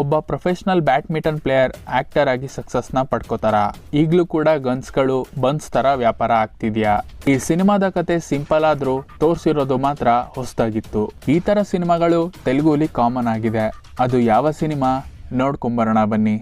ಒಬ್ಬ professional badminton player actor ಆಗಿ ಸಕ್ಸಸ್ನ ಪಡ್ಕೋತಾರ. ಈಗ್ಲೂ ಕೂಡ ಗನ್ಸ್ಗಳು ಬನ್ಸ್ ತರ ವ್ಯಾಪಾರ ಆಗ್ತಿದ್ಯಾ? ಈ ಸಿನಿಮಾದ ಕತೆ ಸಿಂಪಲ್ ಆದ್ರೂ ತೋರ್ಸಿರೋದು ಮಾತ್ರ ಹೊಸದಾಗಿತ್ತು. ಈ ತರ ಸಿನಿಮಾಗಳು ತೆಲುಗುಲಿ ಕಾಮನ್ ಆಗಿದೆ. ಅದು ಯಾವ ಸಿನಿಮಾ? ನೋಡ್ಕೊಂಬರೋಣ ಬನ್ನಿ.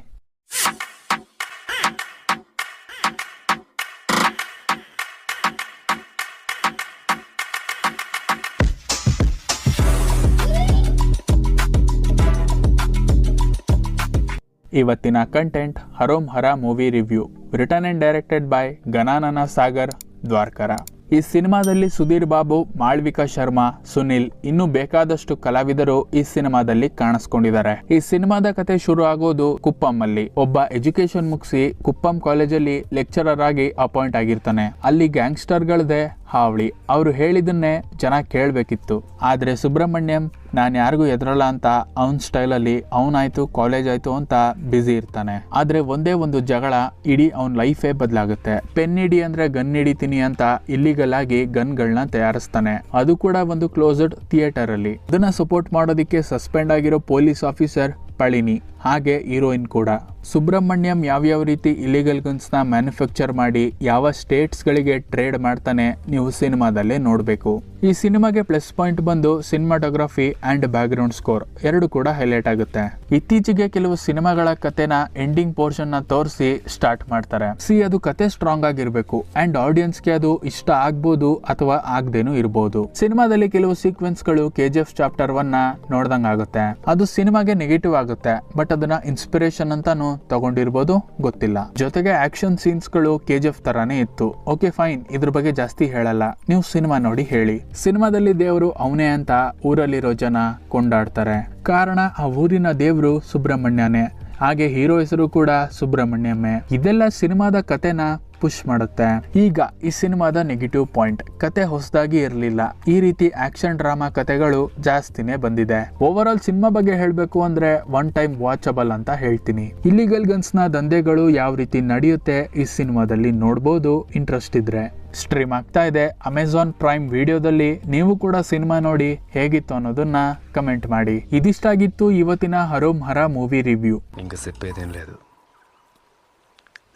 ಇವತ್ತಿನ content Harom Hara movie review written and directed by Gnana Sagar, Dwarka. ಈ ಸಿನಿಮಾದಲ್ಲಿ ಸುಧೀರ್ ಬಾಬು, ಮಾಳ್ವಿಕಾ ಶರ್ಮಾ, ಸುನಿಲ್ ಇನ್ನು ಬೇಕಾದಷ್ಟು ಕಲಾವಿದರು ಈ ಸಿನಿಮಾದಲ್ಲಿ ಕಾಣಿಸ್ಕೊಂಡಿದ್ದಾರೆ. ಈ ಸಿನಿಮಾದ ಕತೆ ಶುರು ಆಗೋದು ಕುಪ್ಪಂಲ್ಲಿ ಒಬ್ಬ ಎಜುಕೇಶನ್ ಮುಗಿಸಿ ಕುಪ್ಪಂ ಕಾಲೇಜಲ್ಲಿ ಲೆಕ್ಚರರ್ ಆಗಿ ಅಪಾಯಿಂಟ್ ಆಗಿರ್ತಾನೆ. ಅಲ್ಲಿ ಗ್ಯಾಂಗ್ಸ್ಟರ್ಗಳದೇ ಹಾವಳಿ. ಅವರು ಹೇಳಿದನ್ನೇ ಜನ ಕೇಳಬೇಕಿತ್ತು. ಆದರೆ ಸುಬ್ರಹ್ಮಣ್ಯಂ, ನಾನು ಯಾರಿಗೂ ಎದುರಲ್ಲ ಅಂತ, ಅವನ್ ಸ್ಟೈಲಲ್ಲಿ ಅವನಾಯ್ತು ಕಾಲೇಜ್ ಆಯಿತು ಅಂತ ಬ್ಯುಸಿ ಇರ್ತಾನೆ. ಆದ್ರೆ ಒಂದೇ ಒಂದು ಜಗಳ ಇಡೀ ಅವನ್ ಲೈಫೇ ಬದಲಾಗುತ್ತೆ. ಪೆನ್ ಹಿಡಿ ಅಂದ್ರೆ ಗನ್ ಹಿಡಿತೀನಿ ಅಂತ ಇಲ್ಲಿಗಲ್ ಆಗಿ ಗನ್ಗಳನ್ನ ತಯಾರಿಸ್ತಾನೆ. ಅದು ಕೂಡ ಒಂದು ಕ್ಲೋಸ್ಡ್ ಥಿಯೇಟರ್ ಅಲ್ಲಿ. ಅದನ್ನ ಸಪೋರ್ಟ್ ಮಾಡೋದಕ್ಕೆ ಸಸ್ಪೆಂಡ್ ಆಗಿರೋ ಪೊಲೀಸ್ ಆಫೀಸರ್ ಪಳಿನಿ. ಹಾಗೆ ಹೀರೋಯಿನ್ ಕೂಡ. ಸುಬ್ರಹ್ಮಣ್ಯಂ ಯಾವ್ಯಾವ ರೀತಿ ಇಲಿಗಲ್ ಗನ್ಸ್ನ ಮ್ಯಾನುಫ್ಯಾಕ್ಚರ್ ಮಾಡಿ ಯಾವ ಸ್ಟೇಟ್ಸ್ ಗಳಿಗೆ ಟ್ರೇಡ್ ಮಾಡ್ತಾನೆ ನೀವು ಸಿನಿಮಾದಲ್ಲೇ ನೋಡಬೇಕು. ಈ ಸಿನಿಮಾಗೆ ಪ್ಲಸ್ ಪಾಯಿಂಟ್ ಬಂದು cinematography and background score ಎರಡು ಕೂಡ ಹೈಲೈಟ್ ಆಗುತ್ತೆ. ಇತ್ತೀಚೆಗೆ ಕೆಲವು ಸಿನಿಮಾಗಳ ಕತೆನ ಎಂಡಿಂಗ್ ಪೋರ್ಷನ್ನ ತೋರಿಸಿ ಸ್ಟಾರ್ಟ್ ಮಾಡ್ತಾರೆ. ಸಿ, ಅದು ಕತೆ ಸ್ಟ್ರಾಂಗ್ ಆಗಿರ್ಬೇಕು ಅಂಡ್ ಆಡಿಯನ್ಸ್ಗೆ ಅದು ಇಷ್ಟ ಆಗ್ಬೋದು ಅಥವಾ ಆಗ್ದೇನು ಇರಬಹುದು ಸಿನಿಮಾದಲ್ಲಿ ಕೆಲವು ಸೀಕ್ವೆನ್ಸ್ಗಳು K G F chapter one ನೋಡ್ದಂಗಾಗುತ್ತೆ. ಅದು ಸಿನಿಮಾಗೆ ನೆಗೆಟಿವ್ ಆಗುತ್ತೆ ಬಟ್ ಅದನ್ನ ಇನ್ಸ್ಪಿರೇಷನ್ ಅಂತಾನು ತಗೊಂಡಿರ್ಬೋದು, ಗೊತ್ತಿಲ್ಲ. ಜೊತೆಗೆ ಆಕ್ಷನ್ ಸೀನ್ಸ್ಗಳು ಕೆ ಜಿ ಎಫ್ ತರಾನೇ ಇತ್ತು. ಓಕೆ ಫೈನ್ ಇದ್ರ ಬಗ್ಗೆ ಜಾಸ್ತಿ ಹೇಳಲ್ಲ. ನೀವು ಸಿನಿಮಾ ನೋಡಿ ಹೇಳಿ. ಸಿನಿಮಾದಲ್ಲಿ ದೇವರು ಅವನೇ ಅಂತ ಊರಲ್ಲಿರೋ ಜನ ಕೊಂಡಾಡ್ತಾರೆ. ಕಾರಣ, ಆ ಊರಿನ ದೇವರು ಸುಬ್ರಹ್ಮಣ್ಯನೇ. ಹಾಗೆ ಹೀರೋ ಹೆಸರು ಕೂಡ ಸುಬ್ರಹ್ಮಣ್ಯಮ್ಮೆ. ಇದೆಲ್ಲ ಸಿನಿಮಾದ ಕತೆನ ಪುಷ್ ಮಾಡುತ್ತೆ. ಈಗ ಈ ಸಿನಿಮಾದ ನೆಗೆಟಿವ್ ಪಾಯಿಂಟ್, ಕತೆ ಹೊಸದಾಗಿ ಇರಲಿಲ್ಲ. ಈ ರೀತಿ ಆಕ್ಷನ್ ಡ್ರಾಮಾ ಕತೆಗಳು ಜಾಸ್ತಿನೇ ಬಂದಿದೆ. ಓವರ್ ಆಲ್ ಸಿನಿಮಾ ಬಗ್ಗೆ ಹೇಳಬೇಕು ಅಂದ್ರೆ ಒನ್ ಟೈಮ್ ವಾಚಬಲ್ ಅಂತ ಹೇಳ್ತೀನಿ. ಇಲ್ಲಿಗಲ್ ಗನ್ಸ್ನ ದಂಧೆಗಳು ಯಾವ ರೀತಿ ನಡೆಯುತ್ತೆ ಈ ಸಿನಿಮಾದಲ್ಲಿ ನೋಡ್ಬೋದು ಇಂಟ್ರೆಸ್ಟ್ ಇದ್ರೆ. ಸ್ಟ್ರೀಮ್ ಆಗ್ತಾ ಇದೆ ಅಮೆಝಾನ್ ಪ್ರೈಮ್ ವಿಡಿಯೋದಲ್ಲಿ. ನೀವು ಕೂಡ ಸಿನಿಮಾ ನೋಡಿ ಹೇಗಿತ್ತು ಅನ್ನೋದನ್ನ ಕಮೆಂಟ್ ಮಾಡಿ. ಇದಿಷ್ಟಾಗಿತ್ತು ಇವತ್ತಿನ ಹರೋಮ್ ಹರ ಮೂವಿ ರಿವ್ಯೂ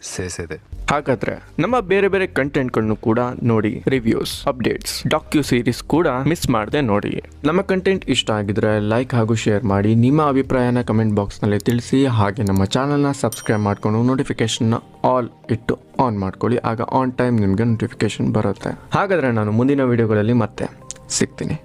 ಸೇರಿಸಿದೆ. ಹಾಗಾದ್ರೆ ನಮ್ಮ ಬೇರೆ ಬೇರೆ ಕಂಟೆಂಟ್ಗಳನ್ನು ಕೂಡ ನೋಡಿ ರಿವ್ಯೂಸ್ ಅಪ್ಡೇಟ್ಸ್ ಡಾಕ್ಯೂ ಸೀರೀಸ್ ಕೂಡ ಮಿಸ್ ಮಾಡದೆ ನೋಡಿ. ನಮ್ಮ ಕಂಟೆಂಟ್ ಇಷ್ಟ ಆಗಿದ್ರೆ ಲೈಕ್ ಹಾಗೂ ಶೇರ್ ಮಾಡಿ, ನಿಮ್ಮ ಅಭಿಪ್ರಾಯನ ಕಮೆಂಟ್ ಬಾಕ್ಸ್ನಲ್ಲಿ ತಿಳಿಸಿ, ಹಾಗೆ ನಮ್ಮ ಚಾನಲ್ನ ಸಬ್ಸ್ಕ್ರೈಬ್ ಮಾಡಿಕೊಂಡು ನೋಟಿಫಿಕೇಶನ್ನ ಆಲ್ ಇಟ್ಟು ಆನ್ ಮಾಡ್ಕೊಳ್ಳಿ, ಆಗ ಆನ್ ಟೈಮ್ ನಿಮಗೆ ನೋಟಿಫಿಕೇಶನ್ ಬರುತ್ತೆ. ಹಾಗಾದರೆ ನಾನು ಮುಂದಿನ ವಿಡಿಯೋಗಳಲ್ಲಿ ಮತ್ತೆ ಸಿಗ್ತೀನಿ.